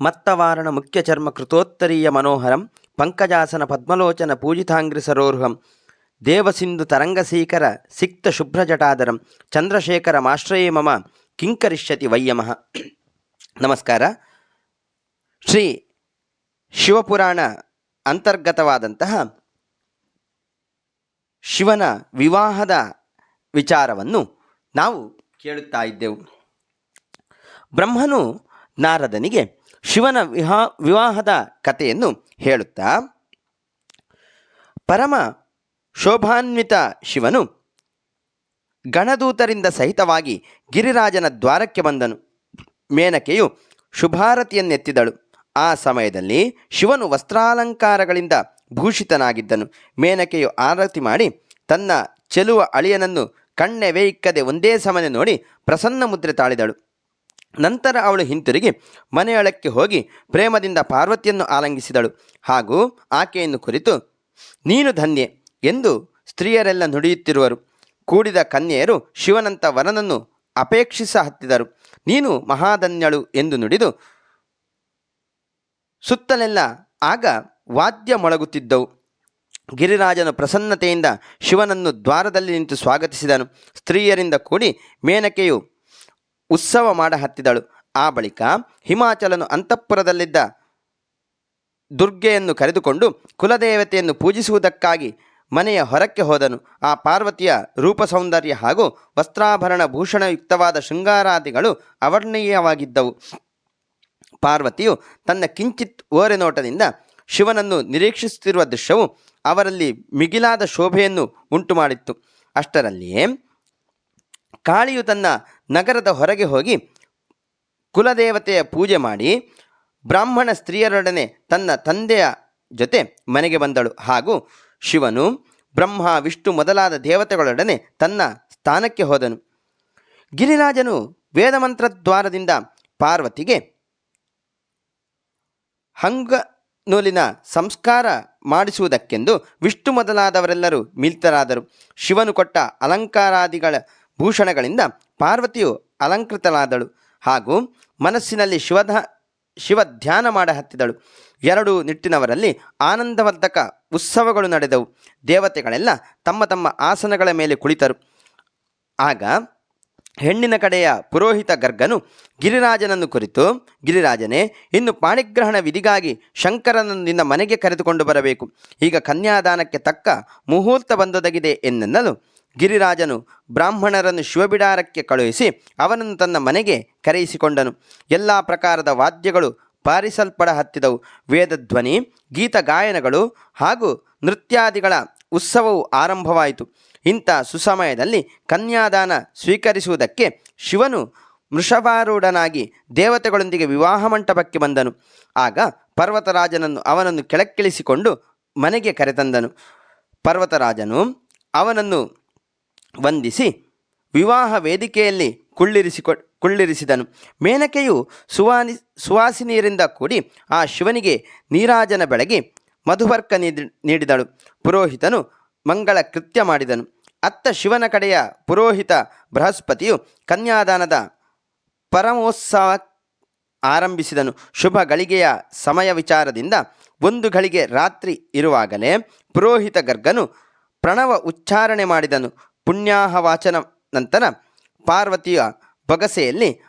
ಮತ್ತವಾರಣ ಮುಖ್ಯಚರ್ಮ ಕೃತೋತ್ತರೀಯ ಮನೋಹರಂ, ಪಂಕಜಾಸನ ಪದ್ಮಲೋಚನ ಪೂಜಿತಾಂಗ್ರಿ ಸರೋರ್ಹಂ, ದೇವಸಿಂಧು ತರಂಗಸೀಕರ ಸಿಕ್ತ ಶುಭ್ರಜಟಾದರಂ ಚಂದ್ರಶೇಖರ ಮಾಶ್ರಯೇ ಮಮ, ಕಿಂಕರಿಷ್ಯತಿ ವೈಯಮಃ ನಮಸ್ಕಾರ. ಶ್ರೀ ಶಿವಪುರಾಣ ಅಂತರ್ಗತವಾದಂತಹ ಶಿವನ ವಿವಾಹದ ವಿಚಾರವನ್ನು ನಾವು ಕೇಳುತ್ತಾ ಇದ್ದೆವು. ಬ್ರಹ್ಮನು ನಾರದನಿಗೆ ಶಿವನ ವಿಹಾ, ವಿವಾಹದ ಕಥೆಯನ್ನು ಹೇಳುತ್ತಾ, ಪರಮ ಶೋಭಾನ್ವಿತ ಶಿವನು ಗಣದೂತರಿಂದ ಸಹಿತವಾಗಿ ಗಿರಿರಾಜನ ದ್ವಾರಕ್ಕೆ ಬಂದನು. ಮೇನಕೆಯು ಶುಭಾರತಿಯನ್ನೆತ್ತಿದಳು. ಆ ಸಮಯದಲ್ಲಿ ಶಿವನು ವಸ್ತ್ರಾಲಂಕಾರಗಳಿಂದ ಭೂಷಿತನಾಗಿದ್ದನು. ಮೇನಕೆಯು ಆರತಿ ಮಾಡಿ ತನ್ನ ಚೆಲುವ ಅಳಿಯನನ್ನು ಕಣ್ಣೆವೆಯಿಕ್ಕದೆ ಒಂದೇ ಸಮನೆ ನೋಡಿ ಪ್ರಸನ್ನ ಮುದ್ರೆ ತಾಳಿದಳು. ನಂತರ ಅವಳು ಹಿಂತಿರುಗಿ ಮನೆಯೊಳಕ್ಕೆ ಹೋಗಿ ಪ್ರೇಮದಿಂದ ಪಾರ್ವತಿಯನ್ನು ಆಲಂಗಿಸಿದಳು. ಹಾಗೂ ಆಕೆಯನ್ನು ಕುರಿತು, ನೀನು ಧನ್ಯೆ ಎಂದು ಸ್ತ್ರೀಯರೆಲ್ಲ ನುಡಿಯುತ್ತಿರುವರು. ಕೂಡಿದ ಕನ್ಯೆಯರು ಶಿವನಂತ ವರನನ್ನು ಅಪೇಕ್ಷಿಸ ಹತ್ತಿದರು. ನೀನು ಮಹಾಧನ್ಯಳು ಎಂದು ನುಡಿದು ಸುತ್ತಲೆಲ್ಲ ಆಗ ವಾದ್ಯ ಮೊಳಗುತ್ತಿದ್ದವು. ಗಿರಿರಾಜನು ಪ್ರಸನ್ನತೆಯಿಂದ ಶಿವನನ್ನು ದ್ವಾರದಲ್ಲಿ ನಿಂತು ಸ್ವಾಗತಿಸಿದನು. ಸ್ತ್ರೀಯರಿಂದ ಕೂಡಿ ಮೇನಕೆಯು ಉತ್ಸವ ಮಾಡ ಹತ್ತಿದಳು. ಆ ಬಳಿಕ ಹಿಮಾಚಲನು ಅಂತಃಪುರದಲ್ಲಿದ್ದ ದುರ್ಗೆಯನ್ನು ಕರೆದುಕೊಂಡು ಕುಲದೇವತೆಯನ್ನು ಪೂಜಿಸುವುದಕ್ಕಾಗಿ ಮನೆಯ ಹೊರಕ್ಕೆ ಹೋದನು. ಆ ಪಾರ್ವತಿಯ ರೂಪ ಸೌಂದರ್ಯ ಹಾಗೂ ವಸ್ತ್ರಾಭರಣ ಭೂಷಣಯುಕ್ತವಾದ ಶೃಂಗಾರಾದಿಗಳು ಅವರ್ಣೀಯವಾಗಿದ್ದವು. ಪಾರ್ವತಿಯು ತನ್ನ ಕಿಂಚಿತ್ ಓರೆ ನೋಟದಿಂದ ಶಿವನನ್ನು ನಿರೀಕ್ಷಿಸುತ್ತಿರುವ ದೃಶ್ಯವು ಅವರಲ್ಲಿ ಮಿಗಿಲಾದ ಶೋಭೆಯನ್ನು ಉಂಟುಮಾಡಿತ್ತು. ಅಷ್ಟರಲ್ಲಿಯೇ ಕಾಳಿಯು ತನ್ನ ನಗರದ ಹೊರಗೆ ಹೋಗಿ ಕುಲದೇವತೆಯ ಪೂಜೆ ಮಾಡಿ ಬ್ರಾಹ್ಮಣ ಸ್ತ್ರೀಯರೊಡನೆ ತನ್ನ ತಂದೆಯ ಜೊತೆ ಮನೆಗೆ ಬಂದಳು. ಹಾಗೂ ಶಿವನು ಬ್ರಹ್ಮ, ವಿಷ್ಣು ಮೊದಲಾದ ದೇವತೆಗಳೊಡನೆ ತನ್ನ ಸ್ಥಾನಕ್ಕೆ ಹೋದನು. ಗಿರಿರಾಜನು ವೇದಮಂತ್ರದ್ವಾರದಿಂದ ಪಾರ್ವತಿಗೆ ಹಂಗ ನೂಲಿನ ಸಂಸ್ಕಾರ ಮಾಡಿಸುವುದಕ್ಕೆಂದು ವಿಷ್ಣು ಮೊದಲಾದವರೆಲ್ಲರೂ ಮಿಲಿತರಾದರು ಶಿವನು ಕೊಟ್ಟ ಅಲಂಕಾರಾದಿಗಳ ಭೂಷಣಗಳಿಂದ ಪಾರ್ವತಿಯು ಅಲಂಕೃತಳಾದಳು ಹಾಗೂ ಮನಸ್ಸಿನಲ್ಲಿ ಶಿವಧ ಶಿವ ಧ್ಯಾನ ಮಾಡ ಹತ್ತಿದಳು. ಎರಡು ನಿಟ್ಟಿನವರಲ್ಲಿ ಆನಂದವರ್ಧಕ ಉತ್ಸವಗಳು ನಡೆದವು. ದೇವತೆಗಳೆಲ್ಲ ತಮ್ಮ ತಮ್ಮ ಆಸನಗಳ ಮೇಲೆ ಕುಳಿತರು. ಆಗ ಹೆಣ್ಣಿನ ಕಡೆಯ ಪುರೋಹಿತ ಗರ್ಗನು ಗಿರಿರಾಜನನ್ನು ಕುರಿತು, ಗಿರಿರಾಜನೇ, ಇನ್ನು ಪಾಣಿಗ್ರಹಣ ವಿಧಿಗಾಗಿ ಶಂಕರನನ್ನು ನಿನ್ನ ಮನೆಗೆ ಕರೆದುಕೊಂಡು ಬರಬೇಕು. ಈಗ ಕನ್ಯಾದಾನಕ್ಕೆ ತಕ್ಕ ಮುಹೂರ್ತ ಬಂದೊದಗಿದೆ ಎನ್ನೆನ್ನಲು ಗಿರಿರಾಜನು ಬ್ರಾಹ್ಮಣರನ್ನು ಶಿವಬಿಡಾರಕ್ಕೆ ಕಳುಹಿಸಿ ಅವನನ್ನು ತನ್ನ ಮನೆಗೆ ಕರೆಯಿಸಿಕೊಂಡನು. ಎಲ್ಲ ಪ್ರಕಾರದ ವಾದ್ಯಗಳು ಬಾರಿಸಲ್ಪಡ ಹತ್ತಿದವು. ವೇದಧ್ವನಿ ಗೀತ ಗಾಯನಗಳು ಹಾಗೂ ನೃತ್ಯಾದಿಗಳ ಉತ್ಸವವು ಆರಂಭವಾಯಿತು. ಇಂಥ ಸುಸಮಯದಲ್ಲಿ ಕನ್ಯಾದಾನ ಸ್ವೀಕರಿಸುವುದಕ್ಕೆ ಶಿವನು ಮೃಷಭಾರೂಢನಾಗಿ ದೇವತೆಗಳೊಂದಿಗೆ ವಿವಾಹ ಮಂಟಪಕ್ಕೆ ಬಂದನು. ಆಗ ಪರ್ವತರಾಜನನ್ನು ಅವನನ್ನು ಕೆಳಕ್ಕಿಳಿಸಿಕೊಂಡು ಮನೆಗೆ ಕರೆತಂದನು. ಪರ್ವತರಾಜನು ಅವನನ್ನು ವಂದಿಸಿ ವಿವಾಹ ವೇದಿಕೆಯಲ್ಲಿ ಕುಳ್ಳಿರಿಸಿಕೊ ಕುಳ್ಳಿರಿಸಿದನು. ಮೇನಕೆಯು ಸುವಾನಿ ಸುವಾಸಿನಿಯರಿಂದ ಕೂಡಿ ಆ ಶಿವನಿಗೆ ನೀರಾಜನ ಬೆಳಗಿ ಮಧುವರ್ಕ ನೀಡಿ ನೀಡಿದಳು. ಪುರೋಹಿತನು ಮಂಗಳ ಕೃತ್ಯ ಮಾಡಿದನು. ಅತ್ತ ಶಿವನ ಕಡೆಯ ಪುರೋಹಿತ ಬೃಹಸ್ಪತಿಯು ಕನ್ಯಾದಾನದ ಪರಮೋತ್ಸವ ಆರಂಭಿಸಿದನು. ಶುಭ ಗಳಿಗೆಯ ಸಮಯ ವಿಚಾರದಿಂದ ಒಂದು ಗಳಿಗೆ ರಾತ್ರಿ ಇರುವಾಗಲೇ ಪುರೋಹಿತ ಗರ್ಗನು ಪ್ರಣವ ಉಚ್ಚಾರಣೆ ಮಾಡಿದನು. ಪುಣ್ಯಾಹ ವಾಚನ ನಂತರ ಪಾರ್ವತಿಯ ಬಗಸೆಯಲ್ಲಿ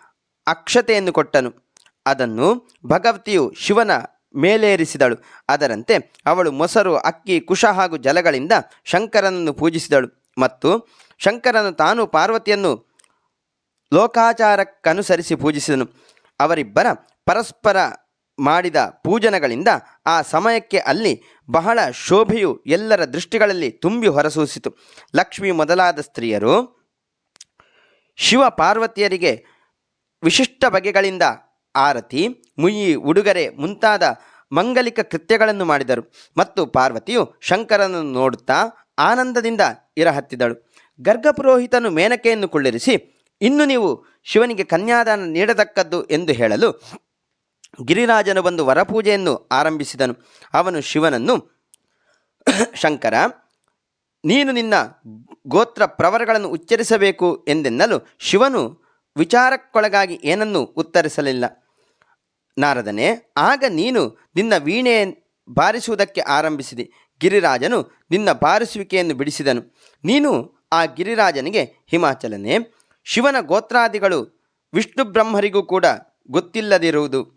ಅಕ್ಷತೆಯನ್ನು ಕೊಟ್ಟನು. ಅದನ್ನು ಭಗವತಿಯು ಶಿವನ ಮೇಲೇರಿಸಿದಳು. ಅದರಂತೆ ಅವಳು ಮೊಸರು, ಅಕ್ಕಿ, ಕುಶ ಹಾಗೂ ಜಲಗಳಿಂದ ಶಂಕರನನ್ನು ಪೂಜಿಸಿದಳು. ಮತ್ತು ಶಂಕರನು ತಾನು ಪಾರ್ವತಿಯನ್ನು ಲೋಕಾಚಾರಕ್ಕನುಸರಿಸಿ ಪೂಜಿಸಿದನು. ಅವರಿಬ್ಬರ ಪರಸ್ಪರ ಮಾಡಿದ ಪೂಜನಗಳಿಂದ ಆ ಸಮಯಕ್ಕೆ ಅಲ್ಲಿ ಬಹಳ ಶೋಭೆಯು ಎಲ್ಲರ ದೃಷ್ಟಿಗಳಲ್ಲಿ ತುಂಬಿ ಹೊರಸೂಸಿತು. ಲಕ್ಷ್ಮಿ ಮೊದಲಾದ ಸ್ತ್ರೀಯರು ಶಿವ ಪಾರ್ವತಿಯರಿಗೆ ವಿಶಿಷ್ಟ ಬಗೆಗಳಿಂದ ಆರತಿ, ಮುಯಿ, ಉಡುಗೊರೆ ಮುಂತಾದ ಮಂಗಲಿಕ ಕೃತ್ಯಗಳನ್ನು ಮಾಡಿದರು. ಮತ್ತು ಪಾರ್ವತಿಯು ಶಂಕರನನ್ನು ನೋಡುತ್ತಾ ಆನಂದದಿಂದ ಇರಹತ್ತಿದಳು. ಗರ್ಗಪುರೋಹಿತನು ಮೇನಕೆಯನ್ನು ಕುಳ್ಳಿರಿಸಿ, ಇನ್ನು ನೀವು ಶಿವನಿಗೆ ಕನ್ಯಾದಾನ ನೀಡತಕ್ಕದ್ದು ಎಂದು ಹೇಳಲು ಗಿರಿರಾಜನು ಬಂದು ವರಪೂಜೆಯನ್ನು ಆರಂಭಿಸಿದನು. ಅವನು ಶಿವನನ್ನು, ಶಂಕರ, ನೀನು ನಿನ್ನ ಗೋತ್ರ ಪ್ರವರಗಳನ್ನು ಉಚ್ಚರಿಸಬೇಕು ಎಂದೆನ್ನಲು ಶಿವನು ವಿಚಾರಕ್ಕೊಳಗಾಗಿ ಏನನ್ನೂ ಉತ್ತರಿಸಲಿಲ್ಲ. ನಾರದನೇ, ಆಗ ನೀನು ನಿನ್ನ ವೀಣೆ ಬಾರಿಸುವುದಕ್ಕೆ ಆರಂಭಿಸಿದೆ. ಗಿರಿರಾಜನು ನಿನ್ನ ಬಾರಿಸುವಿಕೆಯನ್ನು ಬಿಡಿಸಿದನು. ನೀನು ಆ ಗಿರಿರಾಜನಿಗೆ ಹಿಮಾಚಲನೆ, ಶಿವನ ಗೋತ್ರಾದಿಗಳು ವಿಷ್ಣು ಬ್ರಹ್ಮರಿಗೂ ಕೂಡ ಗೊತ್ತಿಲ್ಲದಿರುವುದು.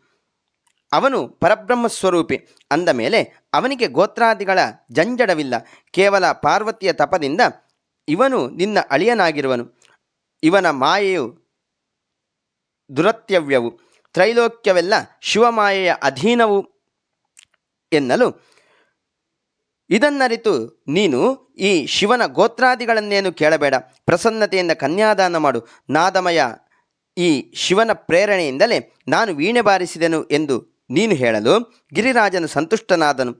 ಅವನು ಪರಬ್ರಹ್ಮ ಸ್ವರೂಪಿ ಅಂದ ಮೇಲೆ ಅವನಿಗೆ ಗೋತ್ರಾದಿಗಳ ಜಂಜಡವಿಲ್ಲ. ಕೇವಲ ಪಾರ್ವತಿಯ ತಪದಿಂದ ಇವನು ನಿನ್ನ ಅಳಿಯನಾಗಿರುವನು. ಇವನ ಮಾಯೆಯು ದುರತ್ಯವ್ಯವು. ತ್ರೈಲೋಕ್ಯವೆಲ್ಲ ಶಿವಮಾಯೆಯ ಅಧೀನವು ಎನ್ನಲು ಇದನ್ನರಿತು ನೀನು ಈ ಶಿವನ ಗೋತ್ರಾದಿಗಳನ್ನೇನು ಕೇಳಬೇಡ. ಪ್ರಸನ್ನತೆಯಿಂದ ಕನ್ಯಾದಾನ ಮಾಡು. ನಾದಮಯ ಈ ಶಿವನ ಪ್ರೇರಣೆಯಿಂದಲೇ ನಾನು ವೀಣೆ ಬಾರಿಸಿದೆನು ಎಂದು ನೀನು ಹೇಳಲು ಗಿರಿರಾಜನು ಸಂತುಷ್ಟನಾದನು.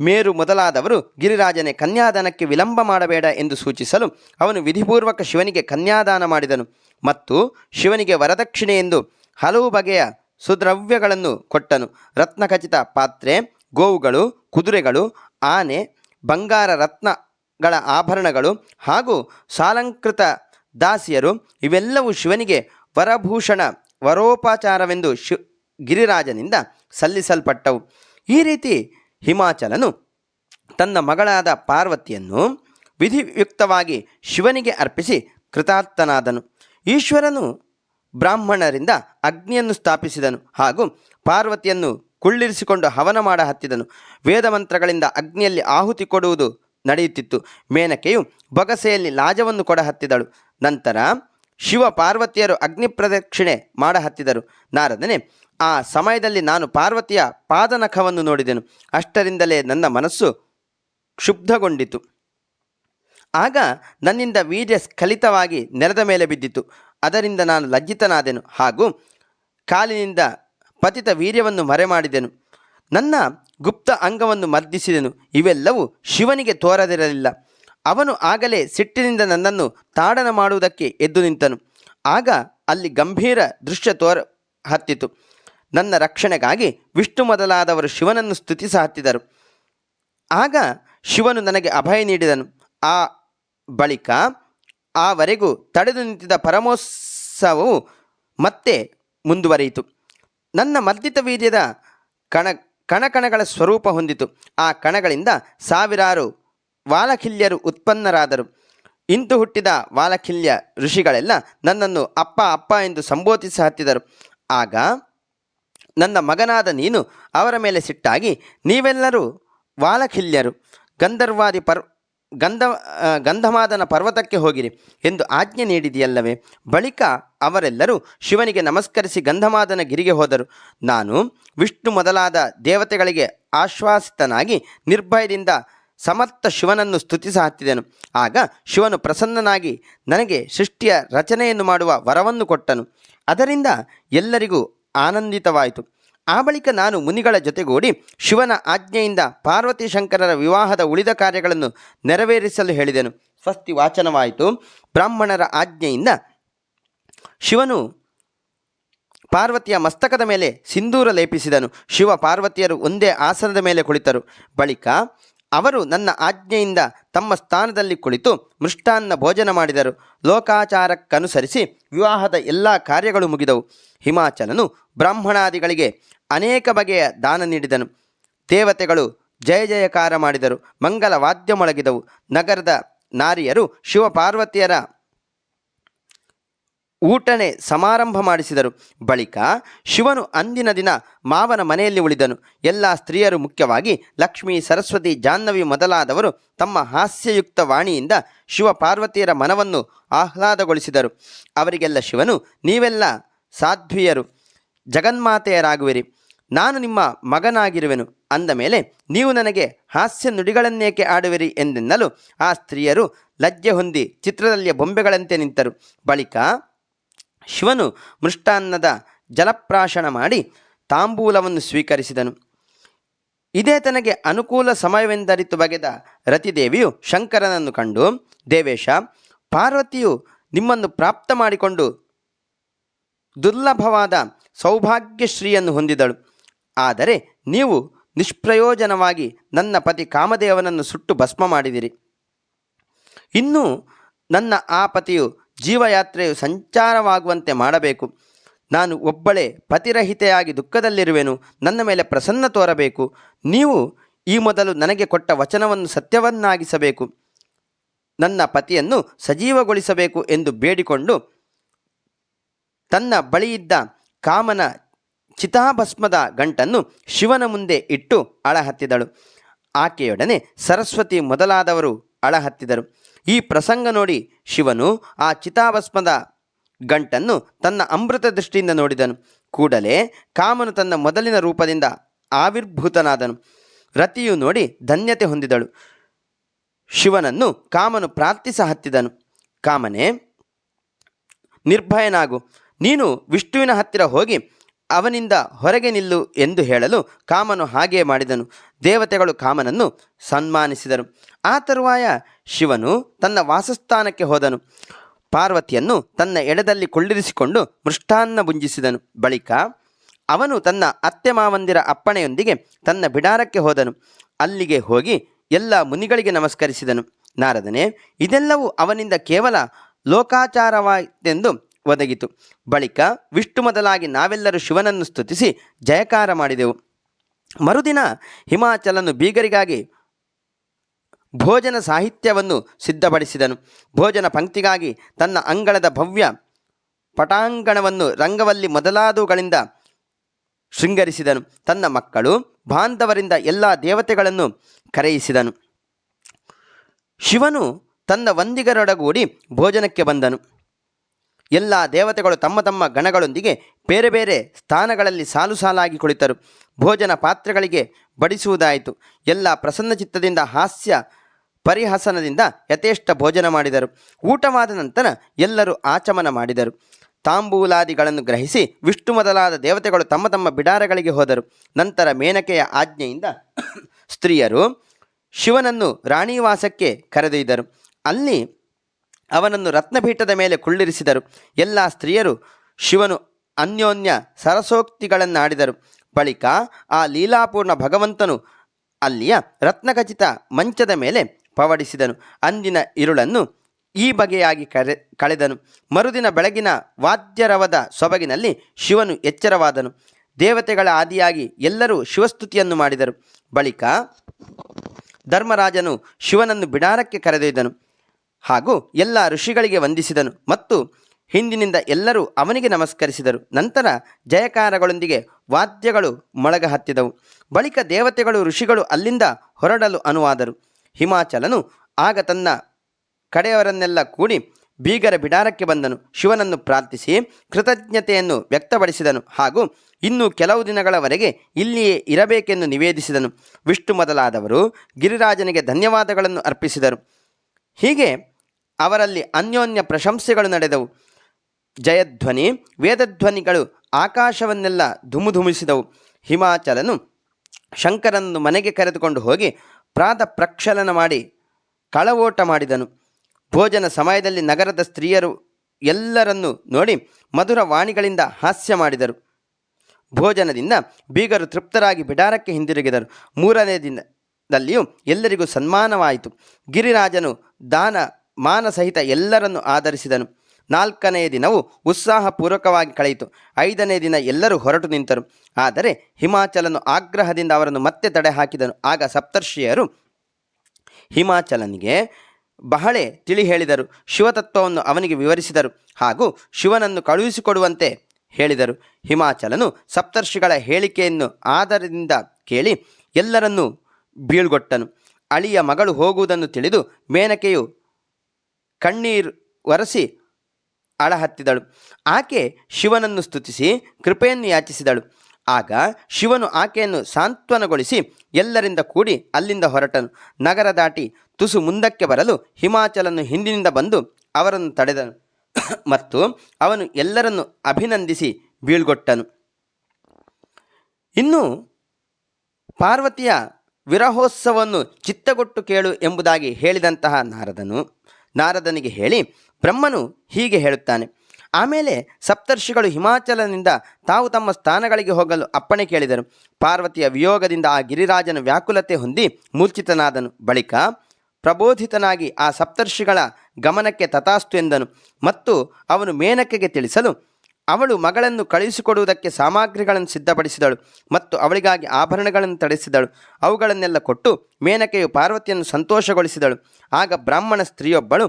ಮೇರು ಮೊದಲಾದವರು ಗಿರಿರಾಜನೇ ಕನ್ಯಾದಾನಕ್ಕೆ ವಿಳಂಬ ಮಾಡಬೇಡ ಎಂದು ಸೂಚಿಸಲು ಅವನು ವಿಧಿಪೂರ್ವಕ ಶಿವನಿಗೆ ಕನ್ಯಾದಾನ ಮಾಡಿದನು. ಮತ್ತು ಶಿವನಿಗೆ ವರದಕ್ಷಿಣೆ ಎಂದು ಹಲವು ಬಗೆಯ ಸುದ್ರವ್ಯಗಳನ್ನು ಕೊಟ್ಟನು. ರತ್ನಖಚಿತ ಪಾತ್ರೆ, ಗೋವುಗಳು, ಕುದುರೆಗಳು, ಆನೆ, ಬಂಗಾರ ರತ್ನಗಳ ಆಭರಣಗಳು ಹಾಗೂ ಸಾಲಂಕೃತ ದಾಸಿಯರು ಇವೆಲ್ಲವೂ ಶಿವನಿಗೆ ವರಭೂಷಣ, ವರೋಪಚಾರವೆಂದು ಶಿ, ಗಿರಿರಾಜನಿಂದ ಸಲ್ಲಿಸಲ್ಪಟ್ಟವು. ಈ ರೀತಿ ಹಿಮಾಚಲನು ತನ್ನ ಮಗಳಾದ ಪಾರ್ವತಿಯನ್ನು ವಿಧಿಯುಕ್ತವಾಗಿ ಶಿವನಿಗೆ ಅರ್ಪಿಸಿ ಕೃತಾರ್ಥನಾದನು. ಈಶ್ವರನು ಬ್ರಾಹ್ಮಣರಿಂದ ಅಗ್ನಿಯನ್ನು ಸ್ಥಾಪಿಸಿದನು ಹಾಗೂ ಪಾರ್ವತಿಯನ್ನು ಕುಳ್ಳಿರಿಸಿಕೊಂಡು ಹವನ ಮಾಡ ಹತ್ತಿದನು. ವೇದಮಂತ್ರಗಳಿಂದ ಅಗ್ನಿಯಲ್ಲಿ ಆಹುತಿ ಕೊಡುವುದು ನಡೆಯುತ್ತಿತ್ತು. ಮೇನಕೆಯು ಬೊಗಸೆಯಲ್ಲಿ ಲಾಜವನ್ನು ಕೊಡ ಹತ್ತಿದಳು. ನಂತರ ಶಿವ ಪಾರ್ವತಿಯರು ಅಗ್ನಿ ಪ್ರದಕ್ಷಿಣೆ ಮಾಡ ಹತ್ತಿದರು. ನಾರದನೆ ಆ ಸಮಯದಲ್ಲಿ ನಾನು ಪಾರ್ವತಿಯ ಪಾದನಖವನ್ನು ನೋಡಿದೆನು. ಅಷ್ಟರಿಂದಲೇ ನನ್ನ ಮನಸ್ಸು ಕ್ಷುಬ್ಧಗೊಂಡಿತು. ಆಗ ನನ್ನಿಂದ ವೀರ್ಯ ಸ್ಖಲಿತವಾಗಿ ನೆಲದ ಮೇಲೆ ಬಿದ್ದಿತು. ಅದರಿಂದ ನಾನು ಲಜ್ಜಿತನಾದೆನು ಹಾಗೂ ಕಾಲಿನಿಂದ ಪತಿತ ವೀರ್ಯವನ್ನು ಮರೆಮಾಡಿದೆನು. ನನ್ನ ಗುಪ್ತ ಅಂಗವನ್ನು ಮರ್ದಿಸಿದೆನು. ಇವೆಲ್ಲವೂ ಶಿವನಿಗೆ ತೋರದಿರಲಿಲ್ಲ. ಅವನು ಆಗಲೇ ಸಿಟ್ಟಿನಿಂದ ನನ್ನನ್ನು ತಾಡನ ಮಾಡುವುದಕ್ಕೆ ಎದ್ದು ನಿಂತನು. ಆಗ ಅಲ್ಲಿ ಗಂಭೀರ ದೃಶ್ಯ ತೋರ ಹತ್ತಿತು. ನನ್ನ ರಕ್ಷಣೆಗಾಗಿ ವಿಷ್ಣು ಮೊದಲಾದವರು ಶಿವನನ್ನು ಸ್ತುತಿಸ ಹತ್ತಿದರು ಆಗ ಶಿವನು ನನಗೆ ಅಭಯ ನೀಡಿದನು. ಆ ಬಳಿಕ ಆವರೆಗೂ ತಡೆದು ನಿಂತಿದ್ದ ಪರಮೋತ್ಸವವು ಮತ್ತೆ ಮುಂದುವರಿಯಿತು. ನನ್ನ ಮರ್ದಿತ ವೀರ್ಯದ ಕಣ, ಕಣಕಣಗಳ ಸ್ವರೂಪ ಹೊಂದಿತು. ಆ ಕಣಗಳಿಂದ ಸಾವಿರಾರು ವಾಲಖಿಲ್ಯರು ಉತ್ಪನ್ನರಾದರು. ಇಂದು ಹುಟ್ಟಿದ ವಾಲಖಿಲ್ಯ ಋಷಿಗಳೆಲ್ಲ ನನ್ನನ್ನು ಅಪ್ಪ ಅಪ್ಪ ಎಂದು ಸಂಬೋಧಿಸ ಹತ್ತಿದರು ಆಗ ನನ್ನ ಮಗನಾದ ನೀನು ಅವರ ಮೇಲೆ ಸಿಟ್ಟಾಗಿ ನೀವೆಲ್ಲರೂ ವಾಲಖಿಲ್ಯರು, ಗಂಧರ್ವಾದಿ ಪರ್, ಗಂಧ ಗಂಧಮಾದನ ಪರ್ವತಕ್ಕೆ ಹೋಗಿರಿ ಎಂದು ಆಜ್ಞೆ ನೀಡಿದೆಯಲ್ಲವೇ. ಬಳಿಕ ಅವರೆಲ್ಲರೂ ಶಿವನಿಗೆ ನಮಸ್ಕರಿಸಿ ಗಂಧಮಾದನ ಗಿರಿಗೆ ಹೋದರು. ನಾನು ವಿಷ್ಣು ಮೊದಲಾದ ದೇವತೆಗಳಿಗೆ ಆಶ್ವಾಸಿತನಾಗಿ ನಿರ್ಭಯದಿಂದ ಸಮರ್ಥ ಶಿವನನ್ನು ಸ್ತುತಿಸ ಹತ್ತಿದೆನು ಆಗ ಶಿವನು ಪ್ರಸನ್ನನಾಗಿ ನನಗೆ ಸೃಷ್ಟಿಯ ರಚನೆಯನ್ನು ಮಾಡುವ ವರವನ್ನು ಕೊಟ್ಟನು. ಅದರಿಂದ ಎಲ್ಲರಿಗೂ ಆನಂದಿತವಾಯಿತು. ಆ ಬಳಿಕ ನಾನು ಮುನಿಗಳ ಜೊತೆಗೂಡಿ ಶಿವನ ಆಜ್ಞೆಯಿಂದ ಪಾರ್ವತಿ ಶಂಕರರ ವಿವಾಹದ ಉಳಿದ ಕಾರ್ಯಗಳನ್ನು ನೆರವೇರಿಸಲು ಹೇಳಿದೆನು. ಸ್ವಸ್ತಿ ವಾಚನವಾಯಿತು. ಬ್ರಾಹ್ಮಣರ ಆಜ್ಞೆಯಿಂದ ಶಿವನು ಪಾರ್ವತಿಯ ಮಸ್ತಕದ ಮೇಲೆ ಸಿಂಧೂರ ಲೇಪಿಸಿದನು. ಶಿವ ಪಾರ್ವತಿಯರು ಒಂದೇ ಆಸನದ ಮೇಲೆ ಕುಳಿತರು. ಬಳಿಕ ಅವರು ನನ್ನ ಆಜ್ಞೆಯಿಂದ ತಮ್ಮ ಸ್ಥಾನದಲ್ಲಿ ಕುಳಿತು ಮೃಷ್ಟಾನ್ನ ಭೋಜನ ಮಾಡಿದರು. ಲೋಕಾಚಾರಕ್ಕನುಸರಿಸಿ ವಿವಾಹದ ಎಲ್ಲ ಕಾರ್ಯಗಳು ಮುಗಿದವು. ಹಿಮಾಚಲನು ಬ್ರಾಹ್ಮಣಾದಿಗಳಿಗೆ ಅನೇಕ ಬಗೆಯ ದಾನ ನೀಡಿದನು. ದೇವತೆಗಳು ಜಯ ಜಯಕಾರ ಮಾಡಿದರು. ಮಂಗಲ ವಾದ್ಯ ಮೊಳಗಿದವು ನಗರದ ನಾರಿಯರು ಶಿವ ಊಟಣೆ ಸಮಾರಂಭ ಮಾಡಿಸಿದರು. ಬಳಿಕ ಶಿವನು ಅಂದಿನ ದಿನ ಮಾವನ ಮನೆಯಲ್ಲಿ ಉಳಿದನು. ಎಲ್ಲ ಸ್ತ್ರೀಯರು ಮುಖ್ಯವಾಗಿ ಲಕ್ಷ್ಮೀ, ಸರಸ್ವತಿ, ಜಾಹ್ನವಿ ಮೊದಲಾದವರು ತಮ್ಮ ಹಾಸ್ಯಯುಕ್ತ ವಾಣಿಯಿಂದ ಶಿವ ಪಾರ್ವತಿಯರ ಮನವನ್ನು ಆಹ್ಲಾದಗೊಳಿಸಿದರು. ಅವರಿಗೆಲ್ಲ ಶಿವನು, ನೀವೆಲ್ಲ ಸಾಧ್ವಿಯರು, ಜಗನ್ಮಾತೆಯರಾಗುವಿರಿ. ನಾನು ನಿಮ್ಮ ಮಗನಾಗಿರುವೆನು. ಅಂದ ಮೇಲೆ, ನೀವು ನನಗೆ ಹಾಸ್ಯ ನುಡಿಗಳನ್ನೇಕೆ ಆಡುವಿರಿ? ಎಂದೆನ್ನಲು ಆ ಸ್ತ್ರೀಯರು ಲಜ್ಜೆ ಹೊಂದಿ ಚಿತ್ರದಲ್ಲಿಯ ಬೊಂಬೆಗಳಂತೆ ನಿಂತರು. ಬಳಿಕ ಶಿವನು ಮೃಷ್ಟಾನ್ನದ ಜಲಪ್ರಾಶನ ಮಾಡಿ ತಾಂಬೂಲವನ್ನು ಸ್ವೀಕರಿಸಿದನು. ಇದೇ ತನಗೆ ಅನುಕೂಲ ಸಮಯವೆಂದರಿತು ಬಗೆದ ರತಿದೇವಿಯು ಶಂಕರನನ್ನು ಕಂಡು, ದೇವೇಶ, ಪಾರ್ವತಿಯು ನಿಮ್ಮನ್ನು ಪ್ರಾಪ್ತ ಮಾಡಿಕೊಂಡು ದುರ್ಲಭವಾದ ಸೌಭಾಗ್ಯಶ್ರೀಯನ್ನು ಹೊಂದಿದಳು. ಆದರೆ ನೀವು ನಿಷ್ಪ್ರಯೋಜನವಾಗಿ ನನ್ನ ಪತಿ ಕಾಮದೇವನನ್ನು ಸುಟ್ಟು ಭಸ್ಮ ಮಾಡಿದಿರಿ. ಇನ್ನೂ ನನ್ನ ಆ ಪತಿಯು ಜೀವಯಾತ್ರೆಯು ಸಂಚಾರವಾಗುವಂತೆ ಮಾಡಬೇಕು. ನಾನು ಒಬ್ಬಳೇ ಪತಿರಹಿತೆಯಾಗಿ ದುಃಖದಲ್ಲಿರುವೆನು. ನನ್ನ ಮೇಲೆ ಪ್ರಸನ್ನ ತೋರಬೇಕು. ನೀವು ಈ ಮೊದಲು ನನಗೆ ಕೊಟ್ಟ ವಚನವನ್ನು ಸತ್ಯವನ್ನಾಗಿಸಬೇಕು. ನನ್ನ ಪತಿಯನ್ನು ಸಜೀವಗೊಳಿಸಬೇಕು ಎಂದು ಬೇಡಿಕೊಂಡು ತನ್ನ ಬಳಿಯಿದ್ದ ಕಾಮನ ಚಿತಾಭಸ್ಮದ ಗಂಟನ್ನು ಶಿವನ ಮುಂದೆ ಇಟ್ಟು ಅಳಹತ್ತಿದಳು. ಆಕೆಯೊಡನೆ ಸರಸ್ವತಿ ಮೊದಲಾದವರು ಅಳಹತ್ತಿದರು. ಈ ಪ್ರಸಂಗ ನೋಡಿ ಶಿವನು ಆ ಚಿತಾಭಸ್ಮದ ಗಂಟನ್ನು ತನ್ನ ಅಮೃತ ದೃಷ್ಟಿಯಿಂದ ನೋಡಿದನು. ಕೂಡಲೇ ಕಾಮನು ತನ್ನ ಮೊದಲಿನ ರೂಪದಿಂದ ಆವಿರ್ಭೂತನಾದನು. ರತಿಯು ನೋಡಿ ಧನ್ಯತೆ ಹೊಂದಿದಳು. ಶಿವನನ್ನು ಕಾಮನು ಪ್ರಾರ್ಥಿಸ ಹತ್ತಿದನು. ಕಾಮನೆ, ನಿರ್ಭಯನಾಗು. ನೀನು ವಿಷ್ಣುವಿನ ಹತ್ತಿರ ಹೋಗಿ ಅವನಿಂದ ಹೊರಗೆ ನಿಲ್ಲು ಎಂದು ಹೇಳಲು ಕಾಮನು ಹಾಗೆಯೇ ಮಾಡಿದನು. ದೇವತೆಗಳು ಕಾಮನನ್ನು ಸನ್ಮಾನಿಸಿದರು. ಆ ತರುವಾಯ ಶಿವನು ತನ್ನ ವಾಸಸ್ಥಾನಕ್ಕೆ ಹೋದನು. ಪಾರ್ವತಿಯನ್ನು ತನ್ನ ಎಡದಲ್ಲಿ ಕೊಳ್ಳಿರಿಸಿಕೊಂಡು ಮೃಷ್ಟಾನ್ನ ಭುಂಜಿಸಿದನು. ಬಳಿಕ ಅವನು ತನ್ನ ಅತ್ತೆ ಮಾವಂದಿರ ಅಪ್ಪಣೆಯೊಂದಿಗೆ ತನ್ನ ಬಿಡಾರಕ್ಕೆ ಹೋದನು. ಅಲ್ಲಿಗೆ ಹೋಗಿ ಎಲ್ಲ ಮುನಿಗಳಿಗೆ ನಮಸ್ಕರಿಸಿದನು. ನಾರದನೇ, ಇದೆಲ್ಲವೂ ಅವನಿಂದ ಕೇವಲ ಲೋಕಾಚಾರವಾಯಿತೆಂದು ಒದಗಿತು. ಬಳಿಕ ವಿಷ್ಣು ಮೊದಲಾಗಿ ನಾವೆಲ್ಲರೂ ಶಿವನನ್ನು ಸ್ತುತಿಸಿ ಜಯಕಾರ ಮಾಡಿದೆವು. ಮರುದಿನ ಹಿಮಾಚಲನು ಬೀಗರಿಗಾಗಿ ಭೋಜನ ಸಾಹಿತ್ಯವನ್ನು ಸಿದ್ಧಪಡಿಸಿದನು. ಭೋಜನ ಪಂಕ್ತಿಗಾಗಿ ತನ್ನ ಅಂಗಳದ ಭವ್ಯ ಪಟಾಂಗಣವನ್ನು ರಂಗವಲ್ಲಿ ಮೊದಲಾದವುಗಳಿಂದ ಶೃಂಗರಿಸಿದನು. ತನ್ನ ಮಕ್ಕಳು, ಬಾಂಧವರಿಂದ ಎಲ್ಲ ದೇವತೆಗಳನ್ನು ಕರೆಯಿಸಿದನು. ಶಿವನು ತನ್ನ ವಂದಿಗರೊಡಗೂಡಿ ಭೋಜನಕ್ಕೆ ಬಂದನು. ಎಲ್ಲ ದೇವತೆಗಳು ತಮ್ಮ ತಮ್ಮ ಗಣಗಳೊಂದಿಗೆ ಬೇರೆ ಬೇರೆ ಸ್ಥಾನಗಳಲ್ಲಿ ಸಾಲು ಸಾಲಾಗಿ ಕುಳಿತರು. ಭೋಜನ ಪಾತ್ರೆಗಳಿಗೆ ಬಡಿಸುವುದಾಯಿತು. ಎಲ್ಲ ಪ್ರಸನ್ನ ಚಿತ್ತದಿಂದ ಹಾಸ್ಯ ಪರಿಹಸನದಿಂದ ಯಥೇಷ್ಟ ಭೋಜನ ಮಾಡಿದರು. ಊಟವಾದ ನಂತರ ಎಲ್ಲರೂ ಆಚಮನ ಮಾಡಿದರು. ತಾಂಬೂಲಾದಿಗಳನ್ನು ಗ್ರಹಿಸಿ ವಿಷ್ಣು ಮೊದಲಾದ ದೇವತೆಗಳು ತಮ್ಮ ತಮ್ಮ ಬಿಡಾರಗಳಿಗೆ ಹೋದರು. ನಂತರ ಮೇನಕೆಯ ಆಜ್ಞೆಯಿಂದ ಸ್ತ್ರೀಯರು ಶಿವನನ್ನು ರಾಣಿವಾಸಕ್ಕೆ ಕರೆದೊಯ್ದರು. ಅಲ್ಲಿ ಅವನನ್ನು ರತ್ನಪೀಠದ ಮೇಲೆ ಕುಳ್ಳಿರಿಸಿದರು. ಎಲ್ಲ ಸ್ತ್ರೀಯರು ಶಿವನು ಅನ್ಯೋನ್ಯ ಸರಸೋಕ್ತಿಗಳನ್ನಾಡಿದರು. ಬಳಿಕ ಆ ಲೀಲಾಪೂರ್ಣ ಭಗವಂತನು ಅಲ್ಲಿಯ ರತ್ನಖಚಿತ ಮಂಚದ ಮೇಲೆ ಪವಡಿಸಿದನು. ಅಂದಿನ ಇರುಳನ್ನು ಈ ಬಗೆಯಾಗಿ ಕರೆ, ಕಳೆದನು. ಮರುದಿನ ಬೆಳಗಿನ ವಾದ್ಯರವದ ಸೊಬಗಿನಲ್ಲಿ ಶಿವನು ಎಚ್ಚರವಾದನು. ದೇವತೆಗಳ ಆದಿಯಾಗಿ ಎಲ್ಲರೂ ಶಿವಸ್ತುತಿಯನ್ನು ಮಾಡಿದರು. ಬಳಿಕ ಧರ್ಮರಾಜನು ಶಿವನನ್ನು ಬಿಡಾರಕ್ಕೆ ಕರೆದೊಯ್ದನು. ಹಾಗೂ ಎಲ್ಲ ಋಷಿಗಳಿಗೆ ವಂದಿಸಿದನು. ಮತ್ತು ಹಿಂದಿನಿಂದ ಎಲ್ಲರೂ ಅವನಿಗೆ ನಮಸ್ಕರಿಸಿದರು. ನಂತರ ಜಯಕಾರಗಳೊಂದಿಗೆ ವಾದ್ಯಗಳು ಮೊಳಗ ಹತ್ತಿದವು ಬಳಿಕ ದೇವತೆಗಳು ಋಷಿಗಳು ಅಲ್ಲಿಂದ ಹೊರಡಲು ಅನುವಾದರು. ಹಿಮಾಚಲನು ಆಗ ತನ್ನ ಕಡೆಯವರನ್ನೆಲ್ಲ ಕೂಡಿ ಬೀಗರ ಬಿಡಾರಕ್ಕೆ ಬಂದನು. ಶಿವನನ್ನು ಪ್ರಾರ್ಥಿಸಿ ಕೃತಜ್ಞತೆಯನ್ನು ವ್ಯಕ್ತಪಡಿಸಿದನು ಹಾಗೂ ಇನ್ನು ಕೆಲವು ದಿನಗಳವರೆಗೆ ಇಲ್ಲಿಯೇ ಇರಬೇಕೆಂದು ನಿವೇದಿಸಿದನು. ವಿಷ್ಣು ಮೊದಲಾದವರು ಗಿರಿರಾಜನಿಗೆ ಧನ್ಯವಾದಗಳನ್ನು ಅರ್ಪಿಸಿದರು. ಹೀಗೆ ಅವರಲ್ಲಿ ಅನ್ಯೋನ್ಯ ಪ್ರಶಂಸೆಗಳು ನಡೆದವು. ಜಯಧ್ವನಿ, ವೇದಧ್ವನಿಗಳು ಆಕಾಶವನ್ನೆಲ್ಲ ಧುಮುಧುಮಿಸಿದವು. ಹಿಮಾಚಲನು ಶಂಕರನ್ನು ಮನೆಗೆ ಕರೆದುಕೊಂಡು ಹೋಗಿ ಪ್ರಾದ ಪ್ರಕ್ಷಲನ ಮಾಡಿ ಕಳವೋಟ ಮಾಡಿದನು. ಭೋಜನ ಸಮಯದಲ್ಲಿ ನಗರದ ಸ್ತ್ರೀಯರು ಎಲ್ಲರನ್ನು ನೋಡಿ ಮಧುರ ವಾಣಿಗಳಿಂದ ಹಾಸ್ಯ ಮಾಡಿದರು. ಭೋಜನದಿಂದ ಬೀಗರು ತೃಪ್ತರಾಗಿ ಬಿಡಾರಕ್ಕೆ ಹಿಂದಿರುಗಿದರು. ಮೂರನೇ ದಿನದಲ್ಲಿಯೂ ಎಲ್ಲರಿಗೂ ಸನ್ಮಾನವಾಯಿತು. ಗಿರಿರಾಜನು ದಾನ ಮಾನ ಸಹಿತ ಎಲ್ಲರನ್ನು ಆಧರಿಸಿದನು. ನಾಲ್ಕನೆಯ ದಿನವು ಉತ್ಸಾಹಪೂರ್ವಕವಾಗಿ ಕಳೆಯಿತು. ಐದನೇ ದಿನ ಎಲ್ಲರೂ ಹೊರಟು ನಿಂತರು. ಆದರೆ ಹಿಮಾಚಲನು ಆಗ್ರಹದಿಂದ ಅವರನ್ನು ಮತ್ತೆ ತಡೆ ಹಾಕಿದನು. ಆಗ ಸಪ್ತರ್ಷಿಯರು ಹಿಮಾಚಲನಿಗೆ ಬಹಳೆ ತಿಳಿ ಹೇಳಿದರು. ಶಿವತತ್ವವನ್ನು ಅವನಿಗೆ ವಿವರಿಸಿದರು. ಹಾಗೂ ಶಿವನನ್ನು ಕಳುಹಿಸಿಕೊಡುವಂತೆ ಹೇಳಿದರು. ಹಿಮಾಚಲನು ಸಪ್ತರ್ಷಿಗಳ ಹೇಳಿಕೆಯನ್ನು ಆಧಾರದಿಂದ ಕೇಳಿ ಎಲ್ಲರನ್ನೂ ಬೀಳ್ಗೊಟ್ಟನು. ಅಳಿಯ ಮಗಳು ಹೋಗುವುದನ್ನು ತಿಳಿದು ಮೇನಕೆಯು ಕಣ್ಣೀರು ಒರೆಸಿ ಅಳಹತ್ತಿದಳು. ಆಕೆ ಶಿವನನ್ನು ಸ್ತುತಿಸಿ ಕೃಪೆಯನ್ನು ಯಾಚಿಸಿದಳು. ಆಗ ಶಿವನು ಆಕೆಯನ್ನು ಸಾಂತ್ವನಗೊಳಿಸಿ ಎಲ್ಲರಿಂದ ಕೂಡಿ ಅಲ್ಲಿಂದ ಹೊರಟನು. ನಗರ ದಾಟಿ ತುಸು ಮುಂದಕ್ಕೆ ಬರಲು ಹಿಮಾಚಲನು ಹಿಂದಿನಿಂದ ಬಂದು ಅವರನ್ನು ತಡೆದನು. ಮತ್ತು ಅವನು ಎಲ್ಲರನ್ನು ಅಭಿನಂದಿಸಿ ಬೀಳ್ಗೊಟ್ಟನು. ಇನ್ನು ಪಾರ್ವತಿಯ ವಿರಹೋತ್ಸವವನ್ನು ಚಿತ್ತಗೊಟ್ಟು ಕೇಳು ಎಂಬುದಾಗಿ ಹೇಳಿದಂತಹ ನಾರದನು ನಾರದನಿಗೆ ಹೇಳಿ ಬ್ರಹ್ಮನು ಹೀಗೆ ಹೇಳುತ್ತಾನೆ, ಆಮೇಲೆ ಸಪ್ತರ್ಷಿಗಳು ಹಿಮಾಚಲದಿಂದ ತಾವು ತಮ್ಮ ಸ್ಥಾನಗಳಿಗೆ ಹೋಗಲು ಅಪ್ಪಣೆ ಕೇಳಿದರು. ಪಾರ್ವತಿಯ ವಿಯೋಗದಿಂದ ಆ ಗಿರಿರಾಜನ ವ್ಯಾಕುಲತೆ ಹೊಂದಿ ಮೂರ್ಛಿತನಾದನು. ಬಳಿಕ ಪ್ರಬೋಧಿತನಾಗಿ ಆ ಸಪ್ತರ್ಷಿಗಳ ಗಮನಕ್ಕೆ ತಥಾಸ್ತು ಎಂದನು ಮತ್ತು ಅವನು ಮೇನಕೆಗೆ ತಿಳಿಸಲು ಅವಳು ಮಗಳನ್ನು ಕಳುಹಿಸಿಕೊಡುವುದಕ್ಕೆ ಸಾಮಗ್ರಿಗಳನ್ನು ಸಿದ್ಧಪಡಿಸಿದಳು ಮತ್ತು ಅವಳಿಗಾಗಿ ಆಭರಣಗಳನ್ನು ತಡಿಸಿದಳು ಅವುಗಳನ್ನೆಲ್ಲ ಕೊಟ್ಟು ಮೇನಕೆಯು ಪಾರ್ವತಿಯನ್ನು ಸಂತೋಷಗೊಳಿಸಿದಳು. ಆಗ ಬ್ರಾಹ್ಮಣ ಸ್ತ್ರೀಯೊಬ್ಬಳು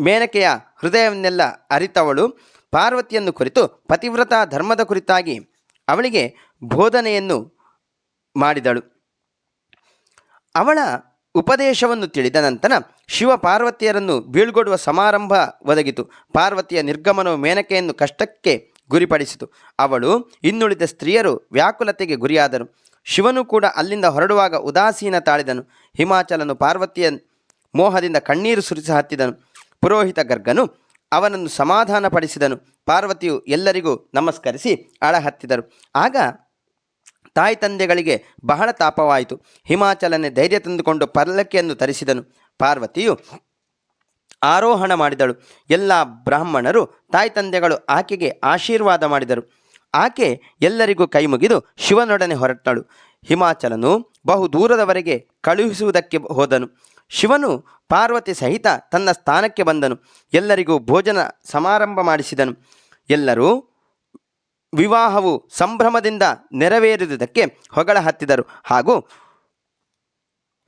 ಮೇನಕೆಯ ಹೃದಯವನ್ನೆಲ್ಲ ಅರಿತವಳು. ಪಾರ್ವತಿಯನ್ನು ಕುರಿತು ಪತಿವ್ರತ ಧರ್ಮದ ಕುರಿತಾಗಿ ಅವಳಿಗೆ ಬೋಧನೆಯನ್ನು ಮಾಡಿದಳು. ಅವಳ ಉಪದೇಶವನ್ನು ತಿಳಿದ ನಂತರ ಶಿವ ಪಾರ್ವತಿಯರನ್ನು ಬೀಳ್ಗೊಡುವ ಸಮಾರಂಭ ಒದಗಿತು. ಪಾರ್ವತಿಯ ನಿರ್ಗಮನವು ಮೇನಕೆಯನ್ನು ಕಷ್ಟಕ್ಕೆ ಗುರಿಪಡಿಸಿತು. ಅವಳು ಇನ್ನುಳಿದ ಸ್ತ್ರೀಯರು ವ್ಯಾಕುಲತೆಗೆ ಗುರಿಯಾದರು. ಶಿವನು ಕೂಡ ಅಲ್ಲಿಂದ ಹೊರಡುವಾಗ ಉದಾಸೀನ ತಾಳಿದನು. ಹಿಮಾಚಲನು ಪಾರ್ವತಿಯ ಮೋಹದಿಂದ ಕಣ್ಣೀರು ಸುರಿಸಿ ಹತ್ತಿದನು. ಪುರೋಹಿತ ಗರ್ಗನು ಅವನನ್ನು ಸಮಾಧಾನಪಡಿಸಿದನು. ಪಾರ್ವತಿಯು ಎಲ್ಲರಿಗೂ ನಮಸ್ಕರಿಸಿ ಅಳಹತ್ತಿದರು. ಆಗ ತಾಯಿ ತಂದೆಗಳಿಗೆ ಬಹಳ ತಾಪವಾಯಿತು. ಹಿಮಾಚಲನೆ ಧೈರ್ಯ ತಂದುಕೊಂಡು ಪಲ್ಲಕ್ಕಿಯನ್ನು ತರಿಸಿದನು. ಪಾರ್ವತಿಯು ಆರೋಹಣ ಮಾಡಿದಳು. ಎಲ್ಲ ಬ್ರಾಹ್ಮಣರು ತಾಯಿ ತಂದೆಗಳು ಆಕೆಗೆ ಆಶೀರ್ವಾದ ಮಾಡಿದರು. ಆಕೆ ಎಲ್ಲರಿಗೂ ಕೈಮುಗಿದು ಶಿವನೊಡನೆ ಹೊರಟಳು. ಹಿಮಾಚಲನು ಬಹು ದೂರದವರೆಗೆ ಕಳುಹಿಸುವುದಕ್ಕೆ ಹೋದನು. ಶಿವನು ಪಾರ್ವತಿ ಸಹಿತ ತನ್ನ ಸ್ಥಾನಕ್ಕೆ ಬಂದನು. ಎಲ್ಲರಿಗೂ ಭೋಜನ ಸಮಾರಂಭ ಮಾಡಿಸಿದನು. ಎಲ್ಲರೂ ವಿವಾಹವು ಸಂಭ್ರಮದಿಂದ ನೆರವೇರಿದುದಕ್ಕೆ ಹೊಗಳ ಹತ್ತಿದರು. ಹಾಗೂ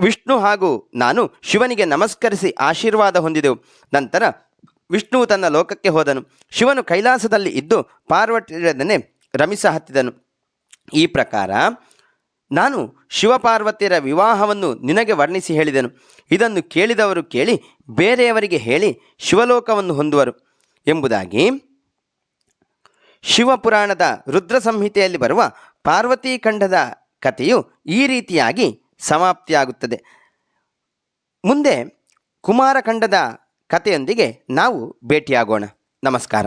ವಿಷ್ಣು ಹಾಗೂ ನಾನು ಶಿವನಿಗೆ ನಮಸ್ಕರಿಸಿ ಆಶೀರ್ವಾದ ಹೊಂದಿದೆವು. ನಂತರ ವಿಷ್ಣು ತನ್ನ ಲೋಕಕ್ಕೆ ಹೋದನು. ಶಿವನು ಕೈಲಾಸದಲ್ಲಿ ಇದ್ದು ಪಾರ್ವತಿಯೊಡನೆ ರಮಿಸ ಹತ್ತಿದನು. ಈ ಪ್ರಕಾರ ನಾನು ಶಿವಪಾರ್ವತಿಯರ ವಿವಾಹವನ್ನು ನಿನಗೆ ವರ್ಣಿಸಿ ಹೇಳಿದೆನು. ಇದನ್ನು ಕೇಳಿದವರು ಕೇಳಿ ಬೇರೆಯವರಿಗೆ ಹೇಳಿ ಶಿವಲೋಕವನ್ನು ಹೊಂದುವರು ಎಂಬುದಾಗಿ ಶಿವಪುರಾಣದ ರುದ್ರ ಸಂಹಿತೆಯಲ್ಲಿ ಬರುವ ಪಾರ್ವತೀಖಂಡದ ಕಥೆಯು ಈ ರೀತಿಯಾಗಿ ಸಮಾಪ್ತಿಯಾಗುತ್ತದೆ. ಮುಂದೆ ಕುಮಾರಖಂಡದ ಕಥೆಯೊಂದಿಗೆ ನಾವು ಭೇಟಿಯಾಗೋಣ. ನಮಸ್ಕಾರ.